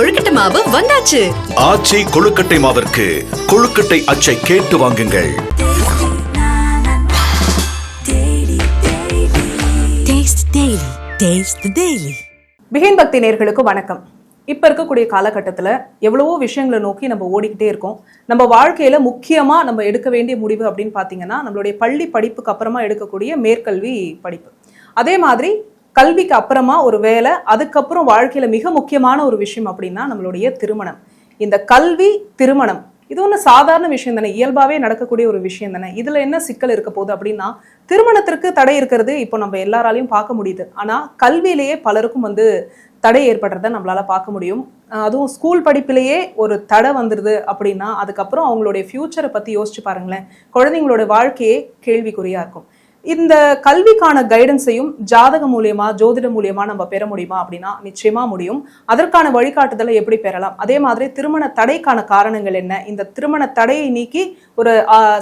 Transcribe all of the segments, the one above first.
கொழுக்கட்டை மாவு வந்தாச்சு ஆச்சி கொழுக்கட்டை மாவிற்கு கொழுக்கட்டை அச்சை கேட்டு வாங்குங்கள் Taste Daily. Taste the Daily. Begin Bhakti நேர்களுக்கு வணக்கம் இப்போ இருக்கக்கூடிய காலகட்டத்தில் எவ்வளவோ விஷயங்களை நோக்கி நம்ம ஓடிக்கிட்டே இருக்கோம் நம்ம வாழ்க்கையில முக்கியமா நம்ம எடுக்க வேண்டிய முடிவு அப்படின்னு பார்த்தீங்கன்னா நம்மளுடைய பள்ளி படிப்புக்கு அப்புறமா எடுக்கக்கூடிய மேற்கல்வி படிப்பு அதே மாதிரி கல்விக்கு அப்புறமா ஒரு வேலை அதுக்கப்புறம் வாழ்க்கையில மிக முக்கியமான ஒரு விஷயம் அப்படின்னா நம்மளுடைய திருமணம். இந்த கல்வி திருமணம் இது ஒன்று சாதாரண விஷயம் தானே இயல்பாகவே நடக்கக்கூடிய ஒரு விஷயம் தானே. இதில் என்ன சிக்கல் இருக்க போகுது அப்படின்னா திருமணத்திற்கு தடை இருக்கிறது இப்போ நம்ம எல்லாராலையும் பார்க்க முடியுது. ஆனால் கல்வியிலேயே பலருக்கும் வந்து தடை ஏற்படுறத நம்மளால் பார்க்க முடியும். அதுவும் ஸ்கூல் படிப்பிலேயே ஒரு தடை வந்துடுது அப்படின்னா அதுக்கப்புறம் அவங்களுடைய ஃப்யூச்சரை பற்றி யோசிச்சு பாருங்களேன். குழந்தைங்களோட வாழ்க்கையே கேள்விக்குறியாக இருக்கும். இந்த கல்விக்கான கைடன்ஸையும் ஜாதகம் மூலியமா ஜோதிடம் மூலியமா நம்ம பெற முடியுமா அப்படின்னா நிச்சயமா முடியும். அதற்கான வழிகாட்டுதலை எப்படி பெறலாம்? அதே மாதிரி திருமண தடைக்கான காரணங்கள் என்ன? இந்த திருமண தடையை நீக்கி ஒரு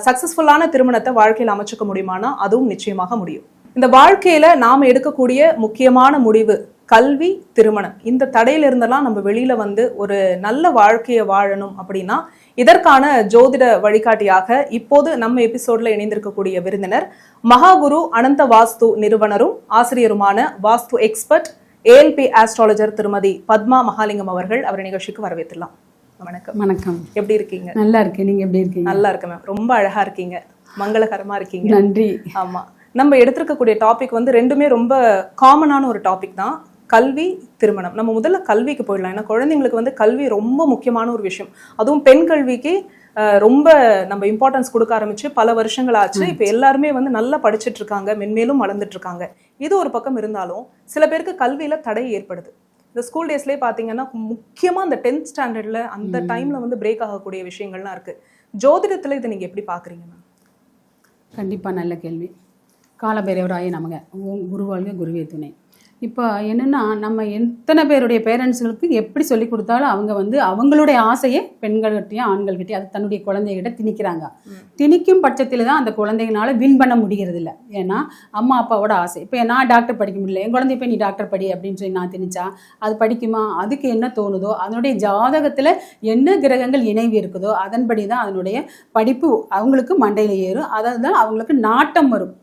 சக்சஸ்ஃபுல்லான திருமணத்தை வாழ்க்கையில் அமைச்சுக்க முடியுமானா? அதுவும் நிச்சயமாக முடியும். இந்த வாழ்க்கையில நாம் எடுக்கக்கூடிய முக்கியமான முடிவு கல்வி திருமணம். இந்த தடையில இருந்தெல்லாம் நம்ம வெளியில வந்து ஒரு நல்ல வாழ்க்கையை வாழணும் அப்படின்னா இதற்கான ஜோதிட வழிகாட்டியாக இப்போது நம்ம எபிசோட்ல இணைந்திருக்கக்கூடிய விருந்தினர் மகாகுரு அனந்த வாஸ்து நிறுவனரும் ஆசிரியருமான வாஸ்து எக்ஸ்பர்ட் ஏஎல்பி ஆஸ்ட்ராலஜர் திருமதி பத்மா மகாலிங்கம் அவர்கள் அவர் நிகழ்ச்சிக்கு வரவேற்றலாம் வணக்கம். வணக்கம். எப்படி இருக்கீங்க? நல்லா இருக்கேன். நீங்க எப்படி இருக்கீங்க? நல்லா இருக்கேன் மேம். ரொம்ப அழகா இருக்கீங்க. மங்களகரமா இருக்கீங்க. நன்றி. ஆமா. நம்ம எடுத்திருக்கக்கூடிய டாபிக் வந்து ரெண்டுமே ரொம்ப காமனான ஒரு டாபிக் தான். கல்வி திருமணம். நம்ம முதல்ல கல்விக்கு போயிடலாம். ஏன்னா குழந்தைங்களுக்கு வந்து கல்வி ரொம்ப முக்கியமான ஒரு விஷயம். அதுவும் பெண் கல்விக்கு ரொம்ப நம்ம இம்பார்ட்டன்ஸ் கொடுக்க ஆரம்பிச்சு பல வருஷங்கள் ஆச்சு இப்போ எல்லாருமே வந்து நல்லா படிச்சிட்டு இருக்காங்க மென்மேலும் வளர்ந்துட்டு இருக்காங்க இது ஒரு பக்கம் இருந்தாலும் சில பேருக்கு கல்வியில தடை ஏற்படுது. இந்த ஸ்கூல் டேஸ்லேயே பார்த்தீங்கன்னா முக்கியமா அந்த டென்த் ஸ்டாண்டர்ட்ல அந்த டைம்ல வந்து பிரேக் ஆகக்கூடிய விஷயங்கள்லாம் இருக்கு. ஜோதிடத்துல இதை நீங்க எப்படி பாக்குறீங்க மேம்? கண்டிப்பா நல்ல கேள்வி. காலபைரவராய நமக. ஓம் குருவாழ்க குருவே துணை. இப்போ என்னன்னா நம்ம எத்தனை பேருடைய பேரண்ட்ஸுகளுக்கு எப்படி சொல்லி கொடுத்தாலும் அவங்க வந்து அவங்களுடைய ஆசையை பெண்கள்கிட்டயும் ஆண்கள்கிட்டயும் அது தன்னுடைய குழந்தைகிட்ட திணிக்கிறாங்க. திணிக்கும் பட்சத்தில் தான் அந்த குழந்தைங்களால வின் பண்ண முடிகிறது இல்லை ஏன்னா அம்மா அப்பாவோட ஆசை. இப்போ நான் டாக்டர் படிக்க முடியல. என் குழந்தை போய் நீ டாக்டர் படி அப்படின்னு சொல்லி நான் திணிச்சா அது படிக்குமா? அதுக்கு என்ன தோணுதோ? அதனுடைய ஜாதகத்தில் என்ன கிரகங்கள் இணைவு இருக்குதோ அதன்படி தான் அதனுடைய படிப்பு அவங்களுக்கு மண்டையில் ஏறும். அதாவது தான் அவங்களுக்கு நாட்டம் வரும்.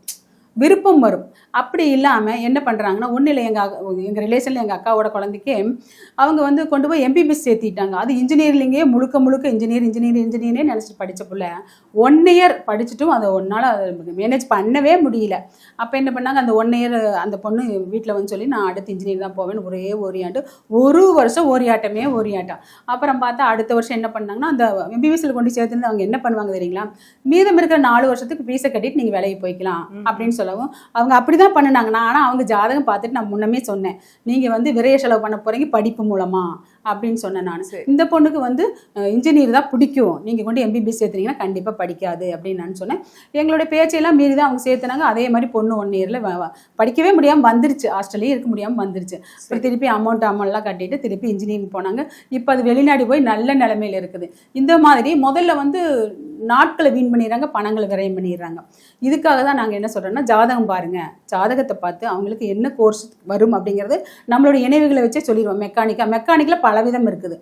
விருப்பம் வரும். அப்படி இல்லாமல் என்ன பண்ணுறாங்கன்னா ஒன்றும் இல்லை எங்கள் எங்கள் ரிலேஷனில் எங்கள் அக்காவோட குழந்தைக்கு அவங்க வந்து கொண்டு போய் எம்பிபிஎஸ் சேர்த்திட்டாங்க. அது இன்ஜினியரிங்கே முழுக்க முழுக்க இன்ஜினியர் இன்ஜினியர் இன்ஜினியரே நினச்சிட்டு படித்த புள்ள. ஒன் இயர் படிச்சுட்டும் அதை ஒன்றால் மேனேஜ் பண்ணவே முடியல. அப்போ என்ன பண்ணாங்க அந்த ஒன் இயர் அந்த பொண்ணு வீட்டில் வந்து சொல்லி நான் அடுத்து இன்ஜினியர் தான் போவேன் ஒரே ஓரியாண்டு ஒரு வருஷம் ஓரியாட்டமே ஓரியாட்டம் அப்புறம் பார்த்தா அடுத்த வருஷம் என்ன பண்ணாங்கன்னா அந்த எம்பிபிஎஸ்சில் கொண்டு சேர்த்துருந்து அவங்க என்ன பண்ணுவாங்க தெரியுங்களா? மீதம் இருக்கிற நாலு வருஷத்துக்கு ஃபீஸை கட்டிட்டு நீங்கள் வேலைக்கு போய்க்கலாம் அப்படின்னு சொல்லவும் அவங்க அப்படி தான் பண்ணினாங்க நான் ஆனால் அவங்க ஜாதகம் பார்த்துட்டு நான் முன்னமே சொன்னேன். நீங்கள் வந்து விரைய செலவு பண்ண போகிறீங்க படிப்பு மூலமா அப்படின்னு சொன்னேன் நான். இந்த பொண்ணுக்கு வந்து இன்ஜினியர் தான் பிடிக்கும். நீங்கள் கொண்டு எம்பிபிஎஸ் சேர்த்துனீங்கன்னா கண்டிப்பாக படிக்காது அப்படின்னு நான் சொன்னேன். எங்களுடைய பேச்சையெல்லாம் மீறி தான் அவங்க சேர்த்துனாங்க. அதே மாதிரி பொண்ணு ஒன் இயரில் படிக்கவே முடியாமல் வந்துருச்சு. ஹாஸ்டல்லே இருக்க முடியாமல் வந்துருச்சு. அப்புறம் திருப்பி அமௌண்ட் அமௌண்ட்லாம் கட்டிட்டு திருப்பி இன்ஜினியரிங் போனாங்க. இப்போ அது வெளிநாடு போய் நல்ல நிலைமையில இருக்குது. இந்த மாதிரி முதல்ல வந்து நாட்களை வீண் பண்ணிடுறாங்க பணங்களை விரயம் பண்ணிடுறாங்க. இதுக்காக தான் நாங்கள் என்ன சொல்கிறோன்னா ஜாதகம் பாருங்க. ஜாதகத்தை பார்த்து அவங்களுக்கு என்ன கோர்ஸ் வரும் அப்படிங்கிறது நம்மளோட இணைவுகளை வச்சே சொல்லிடுவோம். மெக்கானிக்கா மெக்கானிக்கில் பலவிதம் இருக்குது.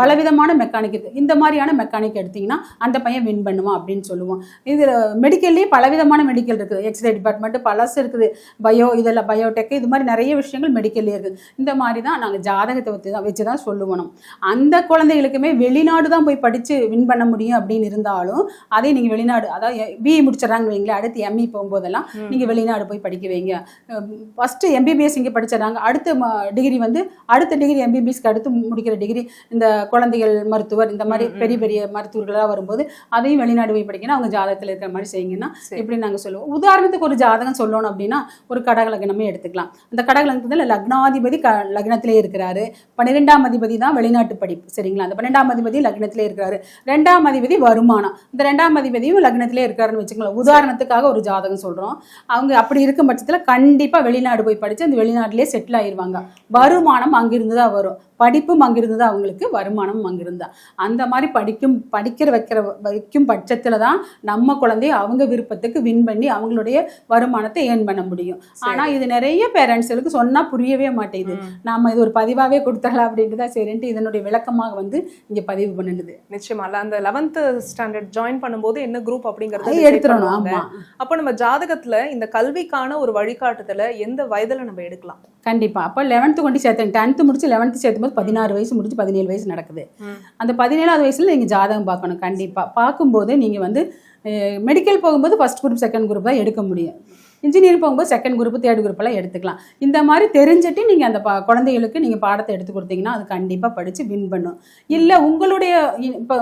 பலவிதமான மெக்கானிக் இருக்கு. இந்த மாதிரியான மெக்கானிக் எடுத்தீங்கன்னா அந்த பையன் வின் பண்ணுவான் அப்படின்னு சொல்லுவோம். இது மெடிக்கல்லேயே பலவிதமான மெடிக்கல் இருக்குது எக்ஸ்ரே டிபார்ட்மெண்ட் பலசு இருக்குது. பயோ இதெல்லாம் பயோடெக் இது மாதிரி நிறைய விஷயங்கள் மெடிக்கல்லே இருக்குது இந்த மாதிரி தான் நாங்கள் ஜாதகத்தை வச்சு தான் வச்சு தான் சொல்லுவோம். அந்த குழந்தைகளுக்குமே வெளிநாடு தான் போய் படித்து வின் பண்ண முடியும் அப்படின்னு இருந்தாலும் அதே நீங்கள் வெளிநாடு அதாவது பிஇ முடிச்சிடறாங்க வைங்களேன் அடுத்து எம்இ போகும்போதெல்லாம் நீங்கள் வெளிநாடு போய் படிக்க வைங்க. ஃபஸ்ட்டு எம்பிபிஎஸ் இங்கே படிச்சிடறாங்க. அடுத்த டிகிரி வந்து அடுத்த டிகிரி எம்பிபிஎஸ்க்கு அடுத்து முடிக்கிற டிகிரி இந்த குழந்தைகள் மருத்துவர் இந்த மாதிரி பெரிய பெரிய மருத்துவர்களாக வரும்போது அதையும் வெளிநாடு போய் படிக்கணும். அவங்க ஜாதகத்தில் இருக்கிற மாதிரி செய்யுங்கன்னா எப்படி நாங்கள் சொல்லுவோம். உதாரணத்துக்கு ஒரு ஜாதகம் சொல்லணும் அப்படின்னா ஒரு கடக லக்னமே எடுத்துக்கலாம். அந்த கடக லக்னத்தில் லக்னாதிபதி க லக்னத்திலே இருக்கிறாரு. பன்னிரெண்டாம் அதிபதி தான் வெளிநாட்டு படிப்பு. சரிங்களா? அந்த பன்னெண்டாம் அதிபதி லக்னத்திலே இருக்கிறாரு. ரெண்டாம் அதிபதி வருமானம். இந்த ரெண்டாம் அதிபதியும் லக்னத்திலே இருக்காருன்னு வச்சுக்கலாம் உதாரணத்துக்காக ஒரு ஜாதகம் சொல்கிறோம் அவங்க அப்படி இருக்கும் பட்சத்தில் கண்டிப்பாக வெளிநாடு போய் படித்து அந்த வெளிநாட்டிலே செட்டில் ஆயிருவாங்க. வருமானம் அங்கிருந்து தான் வரும். படிப்பும் அங்கிருந்து தான் அவங்களுக்கு வர வருமானமும் அங்கே இருந்தா அந்த மாதிரி படிக்கும் படிக்கிற வைக்கிற வைக்கும் பட்சத்தில் தான் நம்ம குழந்தைய அவங்க விருப்பத்துக்கு வின் பண்ணி அவங்களுடைய வருமானத்தை ஏர்ன் பண்ண முடியும். ஆனால் இது நிறைய பேரண்ட்ஸுக்கு சொன்னால் புரியவே மாட்டேங்குது. நாம இது ஒரு பதிவாகவே கொடுத்துடலாம் அப்படின்ட்டு தான் சரின்ட்டு இதனுடைய விளக்கமாக வந்து இங்கே பதிவு பண்ணுது. நிச்சயமா. இல்ல அந்த லெவன்த் ஸ்டாண்டர்ட் ஜாயின் பண்ணும்போது என்ன குரூப் அப்படிங்கறது எடுத்துடணும். பண்ணுவாங்க. ஆமா. அப்போ நம்ம ஜாதகத்துல இந்த கல்விக்கான ஒரு வழிகாட்டுதலை எந்த வயதுல நம்ம எடுக்கலாம்? கண்டிப்பா. அப்போ லெவன்த்து கொண்டு சேர்த்தேன். டென்த்து முடிச்சு லெவன்த்து சேர்த்தும் போது பதினாறு வயசு முடிச்சு பதினேழு வயசு நடக்குது. அந்த பதினேழாவது வயசுல நீங்க ஜாதகம் பார்க்கணும். கண்டிப்பா. பார்க்கும்போது நீங்க வந்து மெடிக்கல் போகும்போது ஃபர்ஸ்ட் குரூப் செகண்ட் குரூப் தான் எடுக்க முடியும். இன்ஜினியரிங் போகும்போது செகண்ட் குரூப் தேர்ட் குரூப் எல்லாம் எடுத்துக்கலாம். இந்த மாதிரி தெரிஞ்சுட்டு நீங்கள் அந்த ப- குழந்தைகளுக்கு நீங்கள் பாடத்தை எடுத்து கொடுத்தீங்கன்னா அது கண்டிப்பாக படித்து வின் பண்ணும். இல்லை உங்களுடைய இப்போ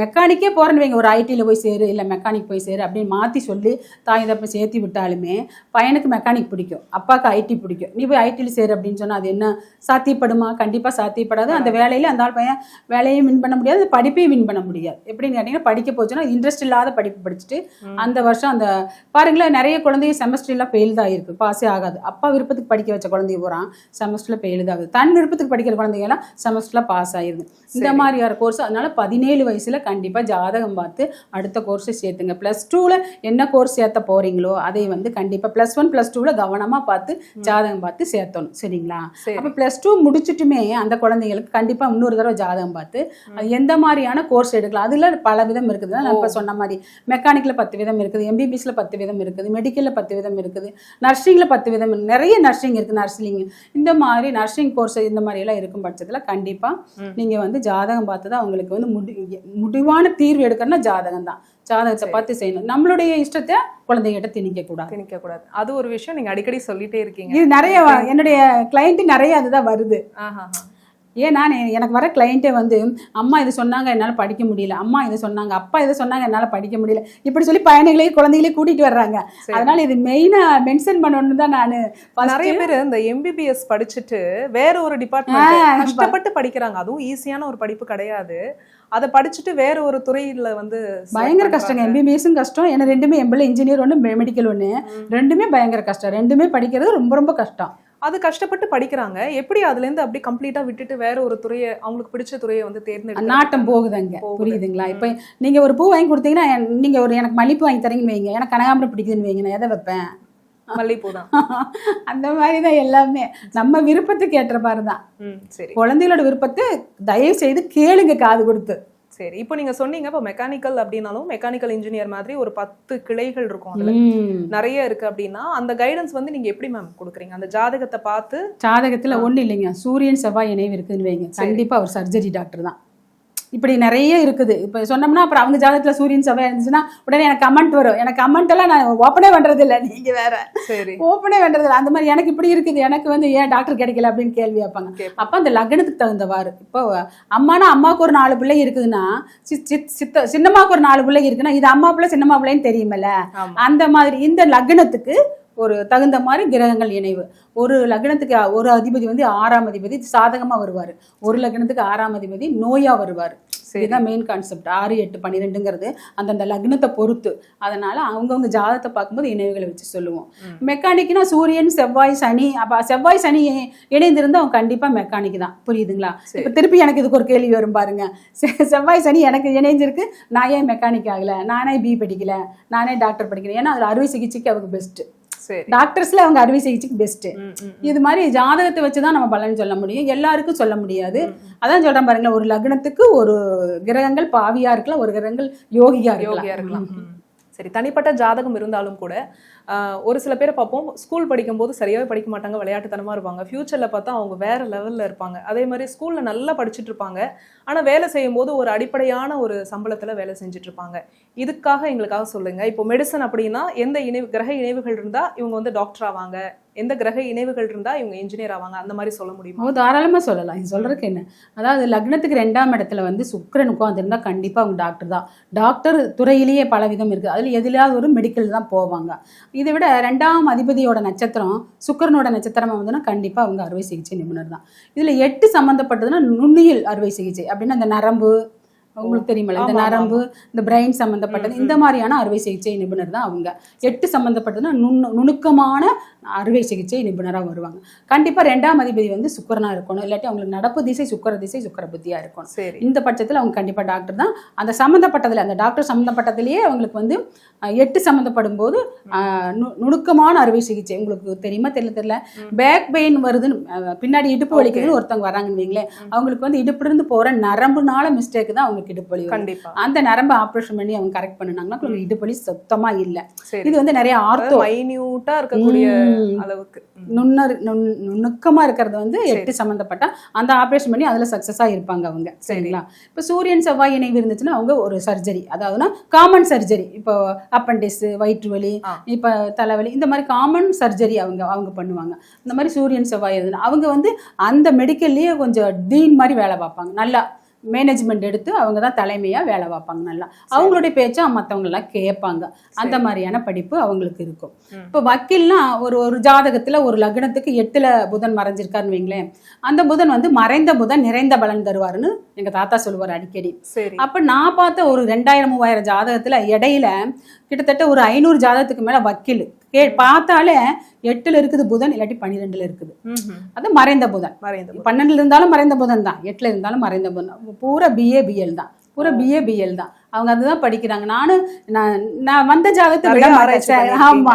மெக்கானிக்கே போகிறேன்னு வைங்க ஒரு ஐடியில் போய் சேரு இல்லை மெக்கானிக் போய் சேரு அப்படின்னு மாற்றி சொல்லி தாய் தப்பை சேர்த்து விட்டாலுமே பையனுக்கு மெக்கானிக் பிடிக்கும். அப்பாவுக்கு ஐடி பிடிக்கும். நீ போய் ஐடியில் சேரு அப்படின்னு சொன்னால் அது என்ன சாத்தியப்படுமா? கண்டிப்பாக சாத்தியப்படாது. அந்த வேலையில் அந்த ஆள் பையன் வேலையும் வின் பண்ண முடியாது படிப்பையும் வின் பண்ண முடியாது. எப்படின்னு கேட்டிங்கன்னா படிக்க போச்சுன்னா இன்ட்ரெஸ்ட் இல்லாத படிப்பு படிச்சுட்டு அந்த வருஷம் அந்த பாருங்களேன் நிறைய குழந்தைங்க செமஸ்டர்லாம் ஃபெயில் தான் இருக்கு பாஸே ஆகாது. அப்பா விருப்பத்துக்கு படிக்க வச்ச குழந்தைங்க போகிறான் செமஸ்டரில் ஃபெயில் தான் ஆகுது. தன் விருப்பத்துக்கு படிக்கிற குழந்தைங்க எல்லாம் செமஸ்டரில் பாஸ் ஆயிருது. இந்த மாதிரியான கோர்ஸ் அதனால பதினேழு வயசுல கண்டிப்பா ஜாதகம் பார்த்து அடுத்த கோர்ஸை சேர்த்துங்க. ப்ளஸ் டூவில் என்ன கோர்ஸ் சேர்த்த போறீங்களோ அதை வந்து கண்டிப்பா ப்ளஸ் ஒன் ப்ளஸ் டூவில் கவனமா பார்த்து ஜாதகம் பார்த்து சேர்த்தணும். சரிங்களா? சரி. அப்போ ப்ளஸ் டூ முடிச்சுட்டுமே அந்த குழந்தைங்களுக்கு கண்டிப்பா இன்னொரு தடவை ஜாதகம் பார்த்து எந்த மாதிரியான கோர்ஸ் எடுக்கலாம்? அதுல பல விதம் இருக்குது. நான் இப்போ சொன்ன மாதிரி மெக்கானிக்ல பத்து விதம் இருக்குது. எம்பிபிஎஸ்ல பத்து விதம் இருக்குது. மெடிக்கல்ல பத்து விதம் இருக்குது. நர்சிங்ல பத்து விதம். நிறைய நர்சிங் இருக்கு நர்சிங் இந்த மாதிரி நர்சிங் கோர்ஸ் இந்த மாதிரி எல்லாம் இருக்கும் பட்சத்துல கண்டிப்பா நீங்க வந்து ஜாதகம் பார்த்து தான் அவங்களுக்கு வந்து முடி முடிவான தீர்வு எடுக்கணும்னா ஜாதகம் தான். ஜாதகத்தை பார்த்து செய்யணும். நம்மளுடைய இஷ்டத்தை குழந்தைகிட்ட திணிக்க கூடாது. திணிக்க கூடாது அது ஒரு விஷயம் நீங்க அடிக்கடி சொல்லிட்டே இருக்கீங்க. இது நிறைய என்னுடைய கிளைண்ட் நிறைய அதுதான் வருது. ஆஹா ஏன்னா எனக்கு வர கிளைண்ட்டே வந்து அம்மா இது சொன்னாங்க என்னால் படிக்க முடியல. அம்மா இதை சொன்னாங்க அப்பா இதை சொன்னாங்க என்னால் படிக்க முடியல. இப்படி சொல்லி பையனைகளையும் குழந்தைகளையும் கூட்டிட்டு வர்றாங்க. அதனால இது மெயினாக மென்ஷன் பண்ணணும்னு தான் நான் நிறைய பேர் இந்த எம்பிபிஎஸ் படிச்சுட்டு வேற ஒரு டிபார்ட்மெண்ட் கஷ்டப்பட்டு படிக்கிறாங்க. அதுவும் ஈஸியான ஒரு படிப்பு கிடையாது. அதை படிச்சுட்டு வேற ஒரு துறையில வந்து பயங்கர. கஷ்டங்க. எம்பிபிஎஸும் கஷ்டம். ஏன்னா ரெண்டுமே எம்பிள் இன்ஜினியர் ஒன்று மெடிக்கல் ஒன்று ரெண்டுமே பயங்கர கஷ்டம். ரெண்டுமே படிக்கிறது ரொம்ப ரொம்ப கஷ்டம். அது கஷ்டப்பட்டு படிக்கிறாங்க. எப்படி அதுல இருந்து அப்படியே கம்ப்ளீட்டா விட்டுட்டு வேற ஒரு துறையை அவங்களுக்கு பிடிச்ச துறையை வந்து தேர்ந்தெடுத்து நாட்டம் போகுதுங்க. போகுது. புரியுதுங்களா? இப்போ நீங்க ஒரு பூ வாங்கி கொடுத்தீங்கன்னா என்- நீங்க ஒரு எனக்கு மல்லிப்பூ வாங்கி தரீங்கன்னு வைங்க. எனக்கு கனகாம்பரம் பிடிக்குதுன்னு வைங்க. நான் எதை வைப்பேன்? மல்லிகைப்பூ தான். அந்த மாதிரி தான் எல்லாமே. நம்ம விருப்பத்துக்கு ஏற்ற மாதிரி தான். சரி. குழந்தைகளோட விருப்பத்தை தயவு செய்து கேளுங்க காது கொடுத்து. சரி இப்போ நீங்க சொன்னீங்க இப்போ மெக்கானிக்கல் அப்படின்னாலும் மெக்கானிக்கல் இன்ஜினியர் மாதிரி ஒரு பத்து கிளைகள் இருக்கும் அதுல. நிறைய இருக்கு அப்படின்னா அந்த கைடன்ஸ் வந்து நீங்க எப்படி மேம் கொடுக்குறீங்க? அந்த ஜாதகத்தை பார்த்து ஜாதகத்துல ஒண்ணு இல்லைங்க. சூரியன் செவ்வாய் இணைவு இருக்குன்னு வைங்க. கண்டிப்பா அவர் சர்ஜரி டாக்டர் தான். இப்படி நிறைய இருக்குது. இப்போ சொன்னோம்னா அப்புறம் அவங்க ஜாதகத்துல சூரியன் செவ்வாய் இருந்துச்சுன்னா உடனே எனக்கு கமெண்ட் வரும். எனக்கு கமெண்ட் எல்லாம் நான் ஓப்பனே பண்றது இல்லை நீங்க வேற சரி. ஓப்பனே பண்றது இல்லை அந்த மாதிரி எனக்கு இப்படி இருக்குது. எனக்கு வந்து ஏன் டாக்டர் கிடைக்கல அப்படின்னு கேள்வி வைப்பாங்க. அப்போ அந்த லக்னத்துக்கு தகுந்தவாறு. இப்போ அம்மானா அம்மாவுக்கு ஒரு நாலு பிள்ளை இருக்குதுன்னா சி- சி- சித்த சின்னம்மாவுக்கு ஒரு நாலு பிள்ளை இருக்குன்னா இது அம்மா பிள்ளை சின்னம்மா பிள்ளைன்னு தெரியுமல்ல? அந்த மாதிரி இந்த லக்னத்துக்கு ஒரு தகுந்த மாதிரி கிரகங்கள் இணைவு. ஒரு லக்னத்துக்கு ஒரு அதிபதி வந்து ஆறாம் அதிபதி சாதகமா வருவார். ஒரு லக்னத்துக்கு ஆறாம் அதிபதி நோயா வருவார். சரி. இதுதான் மெயின் கான்செப்ட் ஆறு எட்டு பன்னிரெண்டுங்கிறது அந்தந்த லக்னத்தை பொறுத்து. அதனால அவங்கவுங்க ஜாதகத்தை பார்க்கும்போது இணைவுகளை வச்சு சொல்லுவோம். மெக்கானிக்னா சூரியன் செவ்வாய் சனி. அப்ப செவ்வாய் சனி இணைந்திருந்தா அவன் கண்டிப்பா மெக்கானிக் தான். புரியுதுங்களா? இப்ப திருப்பி எனக்கு இதுக்கு ஒரு கேள்வி வரும் பாருங்க. செவ்வாய் சனி எனக்கு இணைஞ்சிருக்கு. நான் ஏன் மெக்கானிக் ஆகல? நானே பி படிக்கல. நானே டாக்டர் படிக்கிறேன் ஏன்னா அதுல அறுவை சிகிச்சைக்கு அவங்க பெஸ்ட் சரி டாக்டர்ஸ்ல அவங்க அறுவை சிகிச்சைக்கு பெஸ்ட். இது மாதிரி ஜாதகத்தை வச்சு தான் நம்ம பலன் சொல்ல முடியும். எல்லாருக்கும் சொல்ல முடியாது. அதான் சொல்றேன் பாருங்களேன் ஒரு லக்னத்துக்கு ஒரு கிரகங்கள் பாவியா இருக்கலாம் ஒரு கிரகங்கள் யோகியா இருக்கலாம். சரி தனிப்பட்ட ஜாதகம் இருந்தாலும் கூட ஒரு சில பேரை பார்ப்போம். ஸ்கூல் படிக்கும்போது சரியாகவே படிக்க மாட்டாங்க விளையாட்டுத்தனமாக இருப்பாங்க. ஃப்யூச்சரில் பார்த்தா அவங்க வேறு லெவலில் இருப்பாங்க. அதே மாதிரி ஸ்கூலில் நல்லா படிச்சுட்டு இருப்பாங்க. ஆனால் வேலை செய்யும் போது ஒரு அடிப்படையான ஒரு சம்பளத்தில் வேலை செஞ்சுட்டு இருப்பாங்க. இதுக்காக எங்களுக்காக சொல்லுங்கள் இப்போ மெடிசன் அப்படின்னா எந்த இணைவு கிரக இணைவுகள் இருந்தால் இவங்க வந்து டாக்டர் ஆவாங்க. எந்த கிரக இணைவுகள் இருந்தா இவங்க இன்ஜினியர் ஆவாங்க. அந்த மாதிரி சொல்ல முடியுமா? ஓ தாராளமா சொல்லலாம். இது சொல்றதுக்கு என்ன? அதாவது லக்னத்துக்கு ரெண்டாம் இடத்துல வந்து சுக்கிரன் உட்காந்துருந்தா கண்டிப்பா அவங்க டாக்டர் தான். டாக்டர் துறையிலேயே பல விதம் இருக்கு. அதுல எதுலயாவது ஒரு மெடிக்கல் தான் போவாங்க. இதை விட ரெண்டாம் அதிபதியோட நட்சத்திரம் சுக்கிரனோட நட்சத்திரமா வந்துன்னா கண்டிப்பா அவங்க அறுவை சிகிச்சை நிபுணர் தான். இதுல எட்டு சம்பந்தப்பட்டதுன்னா நுண்ணியல் அறுவை சிகிச்சை. அப்படின்னா அந்த நரம்பு உங்களுக்கு தெரியுமில்ல இந்த நரம்பு இந்த பிரெயின் சம்பந்தப்பட்டது. இந்த மாதிரியான அறுவை சிகிச்சை நிபுணர் தான் அவங்க. எட்டு சம்பந்தப்பட்டதுன்னா நுண் நுணுக்கமான அறுவை சிகிச்சை நிபுணராக வருவாங்க. கண்டிப்பாக ரெண்டாம் அதிபதி வந்து சுக்கரனா இருக்கணும். இல்லாட்டி அவங்களுக்கு நடப்பு திசை சுக்கர திசை சுக்கர புத்தியாக இருக்கணும். சரி. இந்த பட்சத்தில் அவங்க கண்டிப்பாக டாக்டர் தான். அந்த சம்மந்தப்பட்டதில் அந்த டாக்டர் சம்மந்தப்பட்டதுலேயே அவங்களுக்கு வந்து எட்டு சம்மந்தப்படும் போது நுணுக்கமான அறுவை சிகிச்சை உங்களுக்கு தெரியுமா? தெரியல தெரியல. பேக் பெயின் வருதுன்னு பின்னாடி இடுப்பு வலிக்குதுன்னு ஒருத்தவங்க வராங்கன்னு வைங்களேன். அவங்களுக்கு வந்து இடுப்புல இருந்து போகிற நரம்புனால மிஸ்டேக் தான் அவங்களுக்கு இடுப்பு வலி வரும். கண்டிப்பா. அந்த நரம்பை ஆப்ரேஷன் பண்ணி அவங்க கரெக்ட் பண்ணுனாங்கன்னா இடுப்பு வலி சுத்தமாக இல்லை. இது வந்து நிறைய ஆர்த்தோ மைன்யூட்டா இருக்கக்கூடிய. அளவுக்கு. நுண்ணர் நுண் நுணுக்கமாக இருக்கிறது வந்து எட்டு சம்மந்தப்பட்ட அந்த ஆப்ரேஷன் பண்ணி அதில் சக்ஸஸாக இருப்பாங்க அவங்க. சரிங்களா? இப்போ சூரியன் செவ்வாய் இணைவு இருந்துச்சுன்னா அவங்க ஒரு சர்ஜரி அதாவதுனா காமன் சர்ஜரி இப்போ அப்பண்டிஸ் வயிற்று வலி. இப்போ தலைவலி இந்த மாதிரி காமன் சர்ஜரி அவங்க அவங்க பண்ணுவாங்க. இந்த மாதிரி சூரியன் செவ்வாய் அவங்க வந்து அந்த மெடிக்கல்லையே கொஞ்சம் டீன் மாதிரி வேலை பார்ப்பாங்க. நல்லா மேனேஜ்மெண்ட் எடுத்து அவங்க தான் தலைமையாக வேலை பார்ப்பாங்க நல்லா. அவங்களுடைய பேச்சை மற்றவங்க எல்லாம் கேட்பாங்க. அந்த மாதிரியான படிப்பு அவங்களுக்கு இருக்கும். இப்போ வக்கீல்னா ஒரு ஒரு ஜாதகத்தில் ஒரு லக்னத்துக்கு எட்டில் புதன் மறைஞ்சிருக்காருன்னு வைங்களேன். அந்த புதன் வந்து மறைந்த புதன் நிறைந்த பலன் தருவாருன்னு எங்கள் தாத்தா சொல்லுவார் அடிக்கடி. அப்போ நான் பார்த்த ஒரு ரெண்டாயிரம் மூவாயிரம் ஜாதகத்தில் இடையில கிட்டத்தட்ட ஒரு ஐநூறு ஜாதகத்துக்கு மேலே வக்கீல் கே பார்த்தாலே எட்டில் இருக்குது புதன் இல்லாட்டி பன்னிரெண்டில் இருக்குது. அது மறைந்த புதன். மறைந்த. பன்னெண்டுல இருந்தாலும் மறைந்த புதன் தான். எட்டுல இருந்தாலும் மறைந்த புதன். பூரா பிஏ பிஎல் தான். பூரா பிஏ பிஎல் தான். அவங்க அதுதான் படிக்கிறாங்க. நானும் நான் நான் வந்த ஜாதகத்தை விட. ஆமா.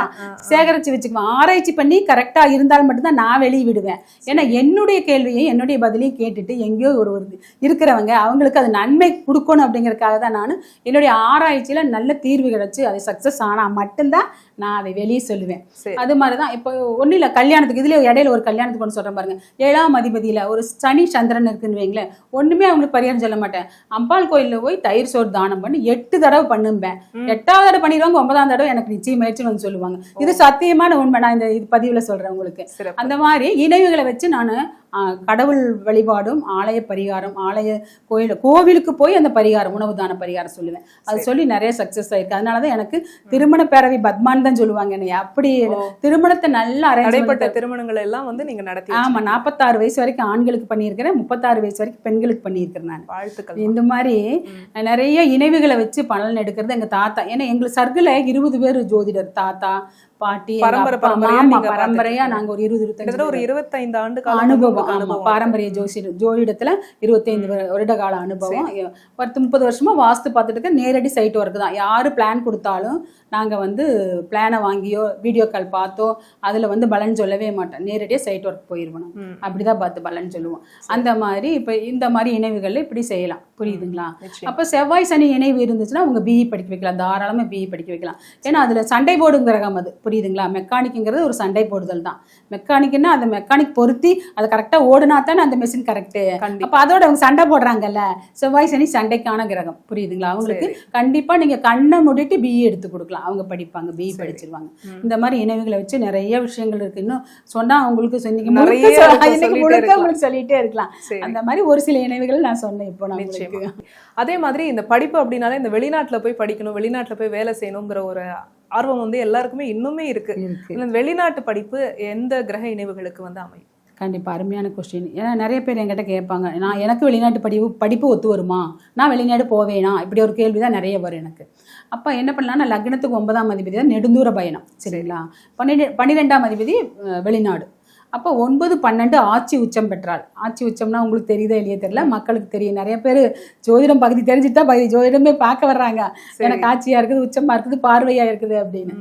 சேகரிச்சு வச்சுக்குவேன். ஆராய்ச்சி பண்ணி கரெக்டா இருந்தால் மட்டும்தான் நான் வெளியே விடுவேன். ஏன்னா என்னுடைய கேள்வியை என்னுடைய பதிலையும் கேட்டுட்டு எங்கேயோ ஒரு ஒரு இருக்கிறவங்க அவங்களுக்கு அது நன்மை கொடுக்கணும் அப்படிங்கறதுக்காக தான் நான் என்னுடைய ஆராய்ச்சியில நல்ல தீர்வு கிடைச்சு அது சக்சஸ் ஆனா மட்டும்தான் நான் அதை வெளியே சொல்லுவேன். அது மாதிரி தான் இப்போ ஒன்றும் இல்லை கல்யாணத்துக்கு இதுல இடையில ஒரு கல்யாணத்துக்கு ஒன்று சொல்கிறேன் பாருங்க. ஏழாம் அதிபதியில ஒரு சனி சந்திரன் இருக்குன்னு வைங்களேன். ஒண்ணுமே அவங்களுக்கு பரிகாரம் சொல்ல மாட்டேன். அம்பாள் கோயில்ல போய் தயிர் சோறு தானம் பண்ணி எட்டு தடவை பண்ணும்பேன். எட்டாவது தடவை பண்ணிடுவாங்க ஒன்பதாம் தடவை எனக்கு நிச்சயமாயிடுச்சுன்னு வந்து சொல்லுவாங்க. இது சத்தியமான உண்மை. நான் இந்த இது பதிவுல சொல்றேன் உங்களுக்கு. அந்த மாதிரி இணைவுகளை வச்சு நான் கடவுள் வழிபாடும் ஆலய பரிகாரம் ஆலய கோயில் கோவிலுக்கு போய் அந்த பரிகாரம் உணவு தான பரிகாரம் சொல்லுவேன். அது சொல்லி நிறைய சக்சஸ் ஆயிருக்கு. அதனால தான் எனக்கு திருமண பேரவை பத்மான் தான் சொல்லுவாங்க என்னை அப்படி திருமணத்தை நல்லா தடைப்பட்ட அரேஞ்ச் திருமணங்கள் எல்லாம் வந்து நீங்க நடத்தி ஆமா. நாற்பத்தாறு வயசு வரைக்கும் ஆண்களுக்கு பண்ணியிருக்கிறேன் முப்பத்தாறு வயசு வரைக்கும் பெண்களுக்கு பண்ணியிருக்கிறேன் நான். வாழ்த்துக்கள். இந்த மாதிரி நிறைய இணைவுகளை வச்சு பலன் எடுக்கிறது எங்க தாத்தா. ஏன்னா எங்களுக்கு சர்க்கிள் இருபது பேர் ஜோதிடர் தாத்தா பாட்டி எங்க பரம்பரை பரம்பரையா நீங்க ஒரு இருபது கிட்டத்தட்ட ஒரு இருபத்தஞ்சு இருபத்தைந்து ஆண்டு அனுபவம். ஆமா பாரம்பரிய ஜோசிட ஜோதிடத்துல இருபத்தைந்து வரு- வருட கால அனுபவம். பத்து முப்பது வருஷமா வாஸ்து பார்த்துட்டு நேரடி சைட் ஒர்க் தான். யாரு பிளான் கொடுத்தாலும் நாங்க வந்து பிளானை வாங்கியோ வீடியோ கால் பார்த்தோ அதுல வந்து பலன் சொல்லவே மாட்டோம் நேரடியாக சைட் ஒர்க் போயிருவோம் நம்ம. ம். அப்படிதான் பார்த்து பலன் சொல்லுவோம் அந்த மாதிரி இப்ப இந்த மாதிரி இணைவுகள்ல இப்படி செய்யலாம் புரியுதுங்களா. அப்ப செவ்வாய் சனி இணைவு இருந்துச்சுன்னா உங்க பிஇ படிக்க வைக்கலாம். தாராளமா பிஇ படிக்க வைக்கலாம். ஏன்னா அதுல சண்டை போடும் கிரகம் அது. புரியுதுங்களா? மெக்கானிக்குங்கிறது ஒரு சண்டை போடுதல் தான். மெக்கானிக்னா அந்த மெக்கானிக் பொருத்தி அது கரெக்டா ஓடுனா தானே அந்த மெஷின் கரெக்ட் அப்ப அதோட அவங்க சண்டை போடுறாங்கல்ல? செவ்வாய் சனி சண்டைக்கான கிரகம். புரியுதுங்களா? அவங்களுக்கு கண்டிப்பா நீங்க கண்ணை மூடிட்டு பிஇ எடுத்து கொடுக்கலாம். அவங்க படிப்பாங்க பிஇ படிச்சிருவாங்க. இந்த மாதிரி இணைவுகளை வச்சு நிறைய விஷயங்கள் இருக்கு. இன்னும் சொன்னா உங்களுக்கு சொன்னீங்க. முழுக்க சொல்லிட்டே முழுக்க இருக்கலாம். உங்களுக்கு சொல்லிட்டே இருக்கலாம். சரி. அந்த மாதிரி ஒரு சில இணைவுகள் நான் சொன்னேன். இப்போ நான் உங்களுக்கு அதே மாதிரி இந்த படிப்பு அப்படின்னாலே இந்த வெளிநாட்டுல போய் படிக்கணும் வெளிநாட்டுல போய் வேலை செய்யணுங்கிற ஒரு ஆர்வம் வந்து எல்லாருக்குமே இன்னுமே இருக்கு. இருக்கு. வெளிநாட்டு படிப்பு எந்த கிரக இணைவுகளுக்கு வந்து அமையும்? கண்டிப்பா அருமையான கொஸ்டின் ஏன்னா நிறைய பேர் என்கிட்ட கேட்பாங்க நான் எனக்கு வெளிநாட்டு படிப்பு படிப்பு ஒத்து வருமா? நான் வெளிநாடு போவேனா இப்படி ஒரு கேள்வி தான் நிறைய வரும் எனக்கு. அப்போ என்ன பண்ணலாம்னா லக்னத்துக்கு ஒன்பதாம் அதிபதி தான் நெடுந்தூர பயணம் சரிங்களா? பன்னிரெண்டு பன்னிரெண்டாம் அதிபதி வெளிநாடு. அப்போ ஒன்பது பன்னெண்டு ஆட்சி உச்சம் பெற்றாள். ஆட்சி உச்சம்னா உங்களுக்கு தெரியுதா இல்லையே தெரியல. மக்களுக்கு தெரியும். நிறைய பேர் ஜோதிடம் பகுதி தெரிஞ்சுட்டு தான் பகுதி ஜோதிடமே பார்க்க வர்றாங்க. எனக்கு ஆட்சியா இருக்குது உச்சமா இருக்குது பார்வையா இருக்குது அப்படின்னு.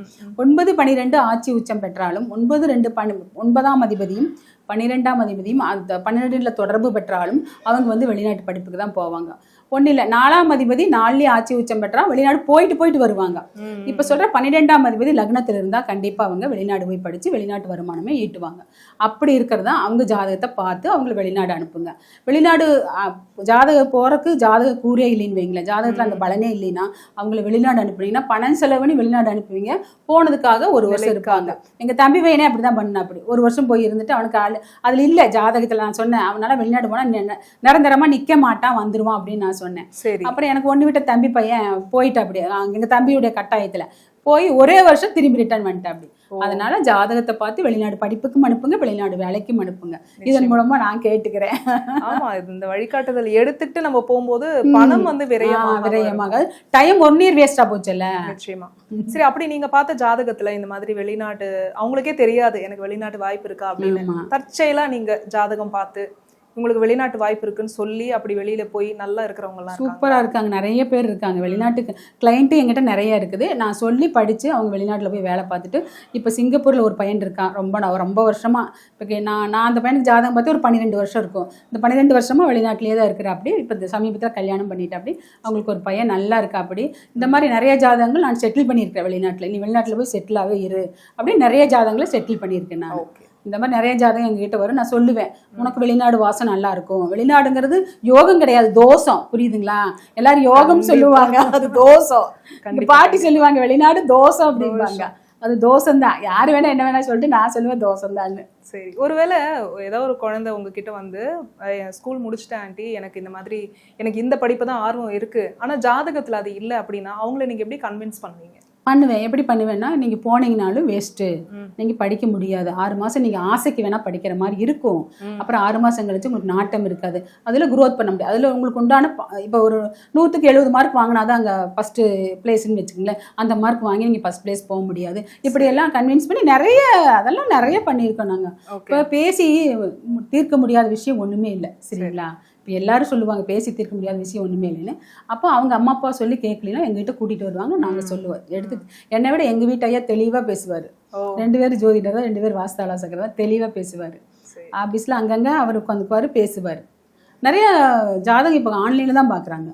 ஒன்பது பனிரெண்டு ஆட்சி உச்சம் பெற்றாலும் ஒன்பது ரெண்டு பனி ஒன்பதாம் அதிபதியும் பன்னிரெண்டாம் அதிபதியும் அந்த பன்னிரெண்டுல தொடர்பு பெற்றாலும் அவங்க வந்து வெளிநாட்டு படிப்புக்கு தான் போவாங்க. ஒன்றும் இல்லை. நாலாம் அதிபதி நாலுலேயே ஆட்சி உச்சம் பெற்றா வெளிநாடு போயிட்டு போயிட்டு வருவாங்க. இப்போ சொல்ற பன்னிரெண்டாம் அதிபதி லக்னத்தில் இருந்தால் கண்டிப்பாக அவங்க வெளிநாடு போய் படித்து வெளிநாட்டு வருமானமே ஈட்டுவாங்க. அப்படி இருக்கிறதா அவங்க ஜாதகத்தை பார்த்து அவங்கள வெளிநாடு அனுப்புங்க. வெளிநாடு ஜாதகம் போறதுக்கு ஜாதக கூறியே இல்லைன்னு வைங்களேன். ஜாதகத்தில் அந்த பலனே இல்லைன்னா அவங்கள வெளிநாடு அனுப்புனீங்கன்னா பணம் செலவுன்னு வெளிநாடு அனுப்புவீங்க. போனதுக்காக ஒரு வருஷம் இருப்பாங்க. எங்க தம்பி பையனே அப்படிதான் பண்ண அப்படி. ஒரு வருஷம் போய் இருந்துட்டு அவனுக்கு அதுல இல்ல ஜாதகத்துல நான் சொன்னேன். அவனால வெளிநாடு போனா நி- நிரந்தரமா நிக்க மாட்டான் வந்துருவான் அப்படின்னு நான் சொன்னேன். சரி. அப்புறம் எனக்கு ஒன்று விட்ட தம்பி பையன் போயிட்டு அப்படி எங்க தம்பியுடைய கட்டாயத்துல. போய் ஒரே வருஷம் திரும்பி ரிட்டர்ன் வந்துட்டேன் அப்படி. அதனால ஜாதகத்தை பார்த்து வெளிநாடு படிப்புக்கும் அனுப்புங்க வெளிநாடு வேலைக்கும் அனுப்புங்க. இதன் மூலமா நான் கேட்டுக்கிறேன். ஆமா இந்த வழிகாட்டுதல் எடுத்துட்டு நம்ம போகும்போது பணம் வந்து ஆ, விரயமாக. டைம் ஒன் இயர் வேஸ்டா போச்சுல்ல? நிச்சயமா. சரி அப்படி நீங்க பார்த்த ஜாதகத்துல இந்த மாதிரி வெளிநாட்டு அவங்களுக்கே தெரியாது எனக்கு வெளிநாட்டு வாய்ப்பு இருக்கா அப்படின்னு. தற்செயலா நீங்க ஜாதகம் பார்த்து உங்களுக்கு வெளிநாட்டு வாய்ப்பு இருக்குன்னு சொல்லி அப்படி வெளியில போய் நல்லா இருக்கிறவங்க எல்லாம் இருக்காங்க. சூப்பரா இருக்காங்க. நிறைய பேர் இருக்காங்க. வெளிநாட்டுக்கு கிளைண்ட்டு என்கிட்ட நிறைய இருக்குது. நான் சொல்லி படிச்சு அவங்க வெளிநாட்டுல போய் வேலை பார்த்துட்டு இப்போ சிங்கப்பூர்ல ஒரு பையன் இருக்கான். ரொம்ப நான் ரொம்ப வருஷமா இப்போ நான் நான் அந்த பையனுக்கு ஜாதகம் பார்த்து ஒரு பன்னிரெண்டு வருஷம் இருக்கும். இந்த பன்னிரெண்டு வருஷமா வெளிநாட்டிலேயே தான் இருக்கிற அப்படி இப்போ இந்த சமீபத்தில் கல்யாணம் பண்ணிட்டு அப்படி அவங்களுக்கு ஒரு பையன் நல்லா இருக்கா அப்படி. இந்த மாதிரி நிறைய ஜாதகங்கள் நான் செட்டில் பண்ணியிருக்கேன் வெளிநாட்டில். நீ வெளிநாட்டில் போய் செட்டிலாகவே இரு. அப்படி நிறைய ஜாதகங்களை செட்டில் பண்ணியிருக்கேன் நான். ஓகே. இந்த மாதிரி நிறைய ஜாதகம் எங்ககிட்ட வரும். நான் சொல்லுவேன் உனக்கு வெளிநாடு வாசம் நல்லா இருக்கும். வெளிநாடுங்கிறது யோகம் கிடையாது தோஷம். புரியுதுங்களா? எல்லாரும் யோகம் சொல்லுவாங்க அது கண்டிப்பா. பாட்டி சொல்லுவாங்க வெளிநாடு தோஷம் அப்படிம்பாங்க. அது தோஷம் தான் யார் வேணா என்ன வேணா சொல்லிட்டு நான் சொல்லுவேன் தோஷம் தான்னு சரி ஒருவேளை ஏதோ ஒரு குழந்தை உங்ககிட்ட வந்து ஸ்கூல் முடிச்சிட்டேன் ஆண்டி எனக்கு இந்த மாதிரி எனக்கு இந்த படிப்பு தான் ஆர்வம் இருக்கு. ஆனா ஜாதகத்துல அது இல்லை அப்படின்னா அவங்கள நீங்க எப்படி கன்வின்ஸ் பண்ணுவீங்க? பண்ணுவேன். எப்படி பண்ணுவேன்னா நீங்க போனீங்கனாலும் வேஸ்ட்டு. நீங்க படிக்க முடியாது. ஆறு மாசம் நீங்க ஆசைக்கு வேணா படிக்கிற மாதிரி இருக்கும். அப்புறம் ஆறு மாசம் கழிச்சு உங்களுக்கு நாட்டம் இருக்காது. அதுல growth பண்ண முடியாது. அதுல உங்களுக்கு உண்டான இப்போ ஒரு நூற்றுக்கு எழுபது மார்க் வாங்கினாதான் அங்க ஃபர்ஸ்ட் பிளேஸ்ன்னு வச்சுக்கோங்களேன். அந்த மார்க் வாங்கி நீங்க ஃபர்ஸ்ட் பிளேஸ் போக முடியாது. இப்படி எல்லாம் கன்வின்ஸ் பண்ணி நிறைய அதெல்லாம் நிறைய பண்ணியிருக்கோம் நாங்க. ஓகே இப்போ பேசி தீர்க்க முடியாத விஷயம் ஒண்ணுமே இல்லை. சரிங்களா? எல்லாரும் சொல்லுவாங்க பேசி தீர்க்க முடியாத விஷயம் ஒண்ணுமே இல்லைன்னு. அப்போ அவங்க அம்மா அப்பா சொல்லி கேட்கலாம் எங்ககிட்ட கூட்டிட்டு வருவாங்க நாங்க சொல்லுவோம். எடுத்து என்னை விட எங்க வீட்டு ஐயா தெளிவா பேசுவார். ரெண்டு பேரும் ஜோதிடர் தான் ரெண்டு பேர் வாஸ்தாலாசகர் தான் தெளிவா பேசுவார். ஆஃபீஸில் அங்கங்க அவர் உட்காந்துக்குவாரு பேசுவார். நிறைய ஜாதகம் இப்போ ஆன்லைனில் தான் பார்க்குறாங்க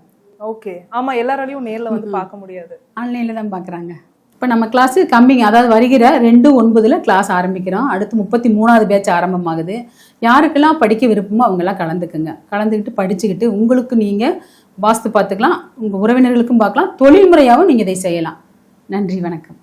ஓகே. ஆமா எல்லாராலையும் நேர்ல வந்து பார்க்க முடியாது. ஆன்லைனில் தான் பார்க்குறாங்க இப்போ நம்ம கிளாஸு கம்மிங் அதாவது வருகிற ரெண்டு ஒன்பதில் கிளாஸ் ஆரம்பிக்கிறோம். அடுத்து முப்பத்தி மூணாவது பேட்ச் ஆரம்பமாகுது. யாருக்கெல்லாம் படிக்க விருப்பமோ அவங்கெல்லாம் கலந்துக்குங்க. கலந்துக்கிட்டு படிச்சுக்கிட்டு உங்களுக்கு நீங்கள் வாஸ்து பார்த்துக்கலாம். உங்கள் உறவினர்களுக்கும் பார்க்கலாம். தொழில் முறையாகவும் நீங்கள் இதை செய்யலாம். நன்றி வணக்கம்.